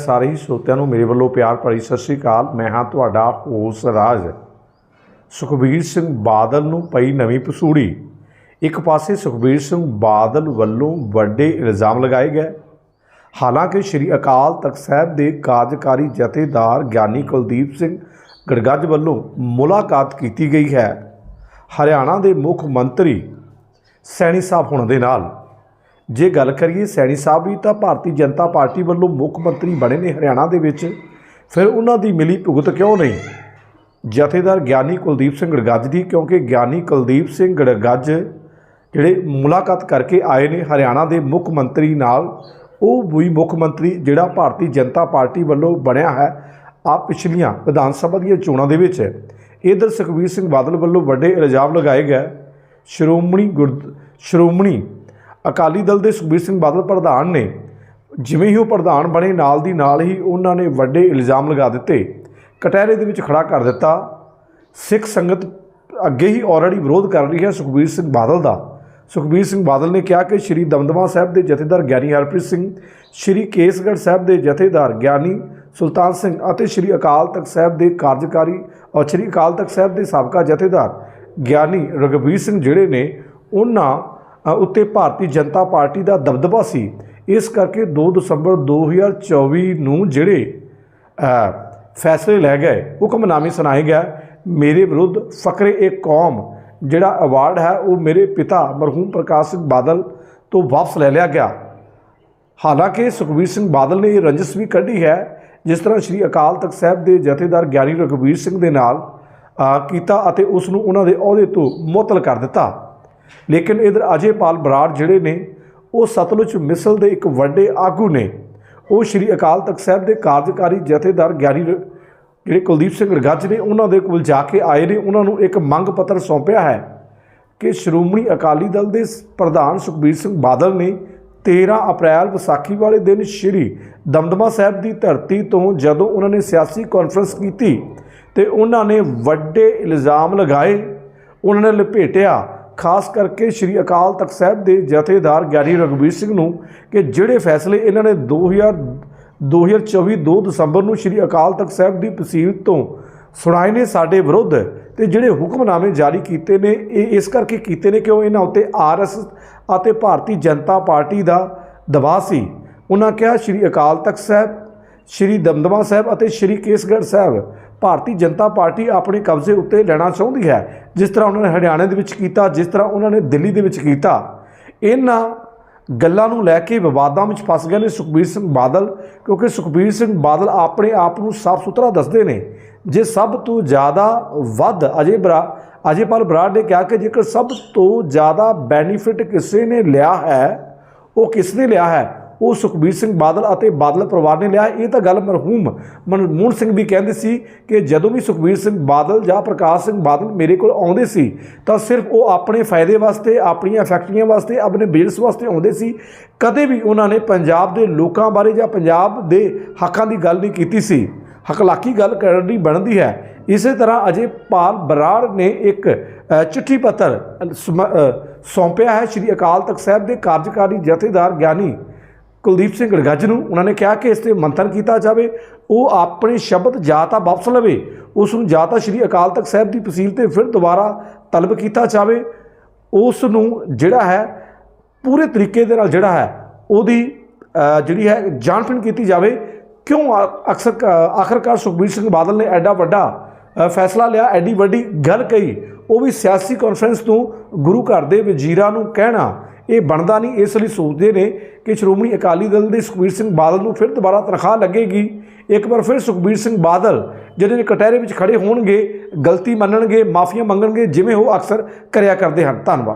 ਸਾਰੇ ਹੀ ਸਰੋਤਿਆਂ ਨੂੰ ਮੇਰੇ ਵੱਲੋਂ ਪਿਆਰ ਭਰੀ ਸਤਿ ਸ੍ਰੀ ਅਕਾਲ। ਮੈਂ ਹਾਂ ਤੁਹਾਡਾ ਹੋਸ ਰਾਜ। ਸੁਖਬੀਰ ਸਿੰਘ ਬਾਦਲ ਨੂੰ ਪਈ ਨਵੀਂ ਪਸੂੜੀ। ਇੱਕ ਪਾਸੇ ਸੁਖਬੀਰ ਸਿੰਘ ਬਾਦਲ ਵੱਲੋਂ ਵੱਡੇ ਇਲਜ਼ਾਮ ਲਗਾਏ ਗਏ। ਹਾਲਾਂਕਿ ਸ੍ਰੀ ਅਕਾਲ ਤਖਤ ਸਾਹਿਬ ਦੇ ਕਾਰਜਕਾਰੀ ਜਥੇਦਾਰ ਗਿਆਨੀ ਕੁਲਦੀਪ ਸਿੰਘ ਗੜਗੱਜ ਵੱਲੋਂ ਮੁਲਾਕਾਤ ਕੀਤੀ ਗਈ ਹੈ। ਹਰਿਆਣਾ ਦੇ ਮੁੱਖ ਮੰਤਰੀ ਸੈਣੀ ਸਾਹਿਬ ਹੁਣ ਦੇ ਨਾਲ ਜੇ ਗੱਲ ਕਰੀਏ ਸੈਣੀ ਸਾਹਿਬ ਵੀ ਤਾਂ ਭਾਰਤੀ ਜਨਤਾ ਪਾਰਟੀ ਵੱਲੋਂ ਮੁੱਖ ਮੰਤਰੀ ਬਣੇ ਨੇ ਹਰਿਆਣਾ ਦੇ ਵਿੱਚ, ਫਿਰ ਉਹਨਾਂ ਦੀ ਮਿਲੀ ਭੁਗਤ ਕਿਉਂ ਨਹੀਂ? ਜਥੇਦਾਰ ਗਿਆਨੀ ਕੁਲਦੀਪ ਸਿੰਘ ਗੜਗੱਜ ਦੀ, ਕਿਉਂਕਿ ਗਿਆਨੀ ਕੁਲਦੀਪ ਸਿੰਘ ਗੜਗੱਜ ਜਿਹੜੇ ਮੁਲਾਕਾਤ ਕਰਕੇ ਆਏ ਨੇ ਹਰਿਆਣਾ ਦੇ ਮੁੱਖ ਮੰਤਰੀ ਨਾਲ, ਉਹ ਵੀ ਮੁੱਖ ਮੰਤਰੀ ਜਿਹੜਾ ਭਾਰਤੀ ਜਨਤਾ ਪਾਰਟੀ ਵੱਲੋਂ ਬਣਿਆ ਹੈ, ਆ ਪਿਛਲੀਆਂ ਵਿਧਾਨ ਸਭਾ ਦੀਆਂ ਚੋਣਾਂ ਦੇ ਵਿੱਚ। ਇਧਰ ਸੁਖਬੀਰ ਸਿੰਘ ਬਾਦਲ ਵੱਲੋਂ ਵੱਡੇ ਇਲਜ਼ਾਮ ਲਗਾਏ ਗਏ। ਸ਼੍ਰੋਮਣੀ ਗੁਰਦ ਸ਼੍ਰੋਮਣੀ ਅਕਾਲੀ ਦਲ ਦੇ ਸੁਖਬੀਰ ਸਿੰਘ ਬਾਦਲ ਪ੍ਰਧਾਨ ਨੇ ਜਿਵੇਂ ਹੀ ਉਹ ਪ੍ਰਧਾਨ ਬਣੇ, ਨਾਲ ਦੀ ਨਾਲ ਹੀ ਉਹਨਾਂ ਨੇ ਵੱਡੇ ਇਲਜ਼ਾਮ ਲਗਾ ਦਿੱਤੇ। ਕਟਹਿਰੇ ਦੇ ਵਿੱਚ ਖੜਾ ਕਰ ਦਿੱਤਾ। ਸਿੱਖ ਸੰਗਤ ਅੱਗੇ ਹੀ ਆਲਰੇਡੀ ਵਿਰੋਧ ਕਰ ਰਹੀ ਹੈ ਸੁਖਬੀਰ ਸਿੰਘ ਬਾਦਲ ਦਾ। ਸੁਖਬੀਰ ਸਿੰਘ ਬਾਦਲ ਨੇ ਕਿਹਾ ਕਿ ਸ਼੍ਰੀ ਦਮਦਮਾ ਸਾਹਿਬ ਦੇ ਜਥੇਦਾਰ ਗਿਆਨੀ ਹਰਪ੍ਰੀਤ ਸਿੰਘ, ਸ਼੍ਰੀ ਕੇਸਗੜ੍ਹ ਸਾਹਿਬ ਦੇ ਜਥੇਦਾਰ ਗਿਆਨੀ ਸੁਲਤਾਨ ਸਿੰਘ ਅਤੇ ਸ਼੍ਰੀ ਅਕਾਲ ਤਖਤ ਸਾਹਿਬ ਦੇ ਕਾਰਜਕਾਰੀ ਔਰ ਸ਼੍ਰੀ ਅਕਾਲ ਤਖਤ ਸਾਹਿਬ ਦੇ ਸਾਬਕਾ ਜਥੇਦਾਰ ਗਿਆਨੀ ਰਘਬੀਰ ਸਿੰਘ ਜਿਹੜੇ ਨੇ, ਉਹਨਾਂ ਉੱਤੇ ਭਾਰਤੀ ਜਨਤਾ ਪਾਰਟੀ ਦਾ ਦਬਦਬਾ ਸੀ। ਇਸ ਕਰਕੇ 2 ਦਸੰਬਰ 2024 ਨੂੰ ਜਿਹੜੇ ਫੈਸਲੇ ਲੈ ਗਏ, ਹੁਕਮਨਾਮੇ ਸੁਣਾਏ ਗਿਆ ਮੇਰੇ ਵਿਰੁੱਧ ਫਕਰੇ ਇੱਕ ਕੌਮ ਜਿਹੜਾ ਅਵਾਰਡ ਹੈ, ਉਹ ਮੇਰੇ ਪਿਤਾ ਮਰਹੂਮ ਪ੍ਰਕਾਸ਼ ਸਿੰਘ ਬਾਦਲ ਤੋਂ ਵਾਪਸ ਲੈ ਲਿਆ ਗਿਆ। ਹਾਲਾਂਕਿ ਸੁਖਬੀਰ ਸਿੰਘ ਬਾਦਲ ਨੇ ਇਹ ਰੰਜਸ ਵੀ ਕੱਢੀ ਹੈ, ਜਿਸ ਤਰ੍ਹਾਂ ਸ੍ਰੀ ਅਕਾਲ ਤਖਤ ਸਾਹਿਬ ਦੇ ਜਥੇਦਾਰ ਗਿਆਨੀ ਰਘਵੀਰ ਸਿੰਘ ਦੇ ਨਾਲ ਕੀਤਾ ਅਤੇ ਉਸ ਨੂੰ ਉਹਨਾਂ ਦੇ ਅਹੁਦੇ ਤੋਂ ਮੁਅੱਤਲ ਕਰ ਦਿੱਤਾ। ਲੇਕਿਨ ਇਧਰ ਅਜੇਪਾਲ ਬਰਾੜ ਜਿਹੜੇ ਨੇ, ਉਹ ਸਤਲੁਜ ਮਿਸਲ ਦੇ ਇੱਕ ਵੱਡੇ ਆਗੂ ਨੇ। ਉਹ ਸ੍ਰੀ ਅਕਾਲ ਤਖਤ ਸਾਹਿਬ ਦੇ ਕਾਰਜਕਾਰੀ ਜਥੇਦਾਰ ਗਿਆਨੀ ਜਿਹੜੇ ਕੁਲਦੀਪ ਸਿੰਘ ਰਗੱਜ ਨੇ, ਉਹਨਾਂ ਦੇ ਕੋਲ ਜਾ ਕੇ ਆਏ ਨੇ। ਉਹਨਾਂ ਨੂੰ ਇੱਕ ਮੰਗ ਪੱਤਰ ਸੌਂਪਿਆ ਹੈ ਕਿ ਸ਼੍ਰੋਮਣੀ ਅਕਾਲੀ ਦਲ ਦੇ ਪ੍ਰਧਾਨ ਸੁਖਬੀਰ ਸਿੰਘ ਬਾਦਲ ਨੇ 13 ਅਪ੍ਰੈਲ ਵਿਸਾਖੀ ਵਾਲੇ ਦਿਨ ਸ਼੍ਰੀ ਦਮਦਮਾ ਸਾਹਿਬ ਦੀ ਧਰਤੀ ਤੋਂ ਜਦੋਂ ਉਹਨਾਂ ਨੇ ਸਿਆਸੀ ਕਾਨਫਰੰਸ ਕੀਤੀ ਤੇ ਉਹਨਾਂ ਨੇ ਵੱਡੇ ਇਲਜ਼ਾਮ ਲਗਾਏ, ਉਹਨਾਂ ਨੇ ਲਪੇਟਿਆ ਖਾਸ ਕਰਕੇ ਸ਼੍ਰੀ ਅਕਾਲ ਤਖਤ ਸਾਹਿਬ ਦੇ ਜਥੇਦਾਰ ਗਿਆਨੀ ਰਘਬੀਰ ਸਿੰਘ ਨੂੰ ਕਿ ਜਿਹੜੇ ਫੈਸਲੇ ਇਹਨਾਂ ਨੇ 2000 2024 2 ਦਸੰਬਰ ਨੂੰ ਸ਼੍ਰੀ ਅਕਾਲ ਤਖਤ ਸਾਹਿਬ ਦੀ ਤਹਿਸੀਲ ਤੋਂ ਸੁਣਾਏ ਨੇ ਸਾਡੇ ਵਿਰੁੱਧ ਤੇ ਜਿਹੜੇ ਹੁਕਮਨਾਮੇ ਜਾਰੀ ਕੀਤੇ ਨੇ, ਇਹ ਇਸ ਕਰਕੇ ਕੀਤੇ ਨੇ ਕਿਉਂ ਇਹਨਾਂ ਉੱਤੇ ਆਰਐਸ ਅਤੇ ਭਾਰਤੀ ਜਨਤਾ ਪਾਰਟੀ ਦਾ ਦਬਾਅ ਸੀ। ਉਹਨਾਂ ਕਿਹਾ, ਸ਼੍ਰੀ ਅਕਾਲ ਤਖਤ ਸਾਹਿਬ, ਸ਼੍ਰੀ ਦਮਦਮਾ ਸਾਹਿਬ ਅਤੇ ਸ਼੍ਰੀ ਕੇਸਗੜ੍ਹ ਸਾਹਿਬ, ਭਾਰਤੀ ਜਨਤਾ ਪਾਰਟੀ ਆਪਣੇ ਕਬਜ਼ੇ ਉੱਤੇ ਲੈਣਾ ਚਾਹੁੰਦੀ ਹੈ। ਜਿਸ ਤਰ੍ਹਾਂ ਉਹਨਾਂ ਨੇ ਹਰਿਆਣੇ ਦੇ ਵਿੱਚ ਕੀਤਾ, ਜਿਸ ਤਰ੍ਹਾਂ ਉਹਨਾਂ ਨੇ ਦਿੱਲੀ ਦੇ ਵਿੱਚ ਕੀਤਾ, ਇਹਨਾਂ ਗੱਲਾਂ ਨੂੰ ਲੈ ਕੇ ਵਿਵਾਦਾਂ ਵਿੱਚ ਫਸ ਗਏ ਨੇ ਸੁਖਬੀਰ ਸਿੰਘ ਬਾਦਲ, ਕਿਉਂਕਿ ਸੁਖਬੀਰ ਸਿੰਘ ਬਾਦਲ ਆਪਣੇ ਆਪ ਨੂੰ ਸਾਫ਼ ਸੁਥਰਾ ਦੱਸਦੇ ਨੇ, ਜੇ ਸਭ ਤੋਂ ਜ਼ਿਆਦਾ ਵੱਧ ਅਜੇ ਬਰਾ, ਅਜੇਪਾਲ ਬਰਾੜ ਨੇ ਕਿਹਾ ਕਿ ਜੇਕਰ ਸਭ ਤੋਂ ਜ਼ਿਆਦਾ ਬੈਨੀਫਿਟ ਕਿਸੇ ਨੇ ਲਿਆ ਹੈ, ਉਹ ਕਿਸ ਨੇ ਲਿਆ ਹੈ? ਉਹ ਸੁਖਬੀਰ ਸਿੰਘ ਬਾਦਲ ਅਤੇ ਬਾਦਲ ਪਰਿਵਾਰ ਨੇ ਲਿਆ। ਇਹ ਤਾਂ ਗੱਲ ਮਰਹੂਮ। ਮਨਮੋਹਨ ਸਿੰਘ ਵੀ ਕਹਿੰਦੇ ਸੀ ਕਿ ਜਦੋਂ ਵੀ ਸੁਖਬੀਰ ਸਿੰਘ ਬਾਦਲ ਜਾਂ ਪ੍ਰਕਾਸ਼ ਸਿੰਘ ਬਾਦਲ ਮੇਰੇ ਕੋਲ ਆਉਂਦੇ ਸੀ, ਤਾਂ ਸਿਰਫ ਉਹ ਆਪਣੇ ਫਾਇਦੇ ਵਾਸਤੇ, ਆਪਣੀਆਂ ਫੈਕਟਰੀਆਂ ਵਾਸਤੇ, ਆਪਣੇ ਬਿਜ਼ਨਸ ਵਾਸਤੇ ਆਉਂਦੇ ਸੀ। ਕਦੇ ਵੀ ਉਹਨਾਂ ਨੇ ਪੰਜਾਬ ਦੇ ਲੋਕਾਂ ਬਾਰੇ ਜਾਂ ਪੰਜਾਬ ਦੇ ਹੱਕਾਂ ਦੀ ਗੱਲ ਨਹੀਂ ਕੀਤੀ ਸੀ। ਹਕਲਾਕੀ ਗੱਲ ਕਰਨੀ ਬਣਦੀ ਹੈ। ਇਸੇ ਤਰ੍ਹਾਂ ਅਜੇ ਪਾਲ ਬਰਾੜ ਨੇ ਇੱਕ ਚਿੱਠੀ ਪੱਤਰ ਸਮ- ਸੌਂਪਿਆ ਹੈ। ਸ੍ਰੀ ਅਕਾਲ ਤਖਤ ਸਾਹਿਬ ਦੇ ਕਾਰਜਕਾਰੀ ਜਥੇਦਾਰ ਗਿਆਨੀ ਕੁਲਦੀਪ ਸਿੰਘ ਗੜਗੱਜ ਨੂੰ ਉਹਨਾਂ ਨੇ ਕਿਹਾ ਕਿ ਇਸ ਤੇ ਮੰਥਨ ਕੀਤਾ ਜਾਵੇ, ਉਹ ਆਪਣੇ ਸ਼ਬਦ ਜਾਂ ਤਾਂ ਵਾਪਸ ਲਵੇ, ਉਸ ਨੂੰ ਜਾਂ ਤਾਂ ਸ੍ਰੀ ਅਕਾਲ ਤਖਤ ਸਾਹਿਬ ਦੀ ਤਹਿਸੀਲ ਤੇ ਫਿਰ ਦੁਬਾਰਾ ਤਲਬ ਕੀਤਾ ਜਾਵੇ। ਉਸ ਨੂੰ ਜਿਹੜਾ ਹੈ, ਪੂਰੇ ਤਰੀਕੇ ਦੇ ਨਾਲ ਜਿਹੜਾ ਹੈ, ਉਹਦੀ ਜਿਹੜੀ ਹੈ ਜਾਂਚ ਕੀਤੀ ਜਾਵੇ। ਕਿਉਂ ਆ- ਅਕਸਰ ਕ- ਆਖਰਕਾਰ ਸੁਖਬੀਰ ਸਿੰਘ ਬਾਦਲ ਨੇ ਐਡਾ ਵੱਡਾ ਫੈਸਲਾ ਲਿਆ, ਐਡੀ ਵੱਡੀ ਗੱਲ ਕਹੀ, ਉਹ ਵੀ ਸਿਆਸੀ ਕਾਨਫਰੰਸ ਤੋਂ ਗੁਰੂ ਘਰ ਦੇ ਵਜ਼ੀਰਾਂ ਨੂੰ ਕਹਿਣਾ ਇਹ ਬਣਦਾ ਨਹੀਂ, ਇਸ ਲਈ ਸੋਚਦੇ ਨੇ ਕਿ ਸ਼੍ਰੋਮਣੀ ਅਕਾਲੀ ਦਲ ਦੇ ਸੁਖਬੀਰ ਸਿੰਘ ਬਾਦਲ ਨੂੰ ਫਿਰ ਦੁਬਾਰਾ ਤਨਖਾਹ ਲੱਗੇਗੀ। ਇੱਕ ਵਾਰ ਫਿਰ ਸੁਖਬੀਰ ਸਿੰਘ ਬਾਦਲ ਜਿਹੜੇ ਨੇ ਕਟਹਿਰੇ ਵਿੱਚ ਖੜੇ ਹੋਣਗੇ, ਗਲਤੀ ਮੰਨਣਗੇ, ਮਾਫੀਆਂ ਮੰਗਣਗੇ, ਜਿਵੇਂ ਉਹ ਅਕਸਰ ਕਰਿਆ ਕਰਦੇ ਹਨ। ਧੰਨਵਾਦ।